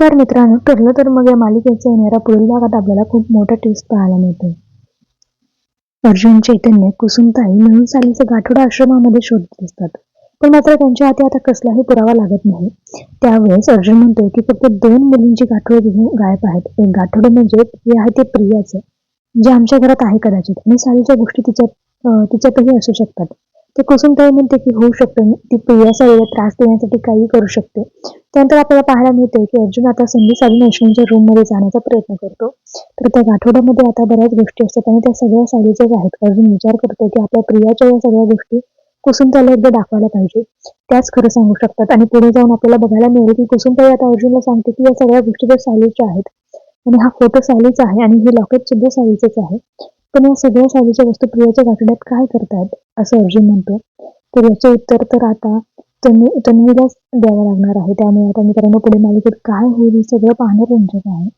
नमस्कार मित्रांनो. ठरलं तर मग या मालिकेचा येणाऱ्या पुढील भागात आपल्याला खूप मोठा ट्विस्ट पाहायला मिळतो. अर्जुन चैतन्य कुसुमताई मिळून सालीचे गाठोडा आश्रमामध्ये शोधत असतात पण मात्र त्यांच्या हाती आता कसलाही पुरावा लागत नाही. त्यावेळेस अर्जुन म्हणतोय की फक्त दोन मुलींची गाठोडे घेऊन गायब आहेत. एक गाठोडे म्हणजे हे आहे ते प्रियाचे जे आमच्या घरात आहे कदाचित. आणि सालीच्या गोष्टी तिच्यात तिच्यातही असू शकतात. तर कुसुमताई म्हणते की होऊ शकतं. ती प्रिया त्रास देण्यासाठी काही करू शकते. त्यानंतर आपल्याला पाहायला मिळते की अर्जुन आता संधी साधून अश्विनच्या रूममध्ये जाण्याचा प्रयत्न करतो. तर त्या गाठोड्यामध्ये आता बऱ्याच गोष्टी असतात आणि त्या सगळ्या साडीच्याच आहेत. अर्जुन विचार करतो की आपल्या प्रियाच्या या सगळ्या गोष्टी कुसुमताईला एकदा दाखवायला पाहिजे. त्याच खरं सांगू शकतात आणि पुढे जाऊन आपल्याला बघायला मिळेल की कुसुमताई आता अर्जुनला सांगते की या सगळ्या गोष्टी त्या सालीच्या आहेत. आणि हा फोटो सालीचा आहे आणि हे लॉकेट सुद्धा सालीचेच आहे. पण या सगळ्या सालीच्या वस्तू प्रियाच्या गाठोड्यात काय करतायत? असं अर्जुन म्हणतो. तर याचे उत्तर तर आता तन्वी तन्वीलाच द्यावं लागणार आहे. त्यामुळे आता मित्रांनो पुढे मालिकेत काय होईल हे सगळं पाहणं रंजक आहे.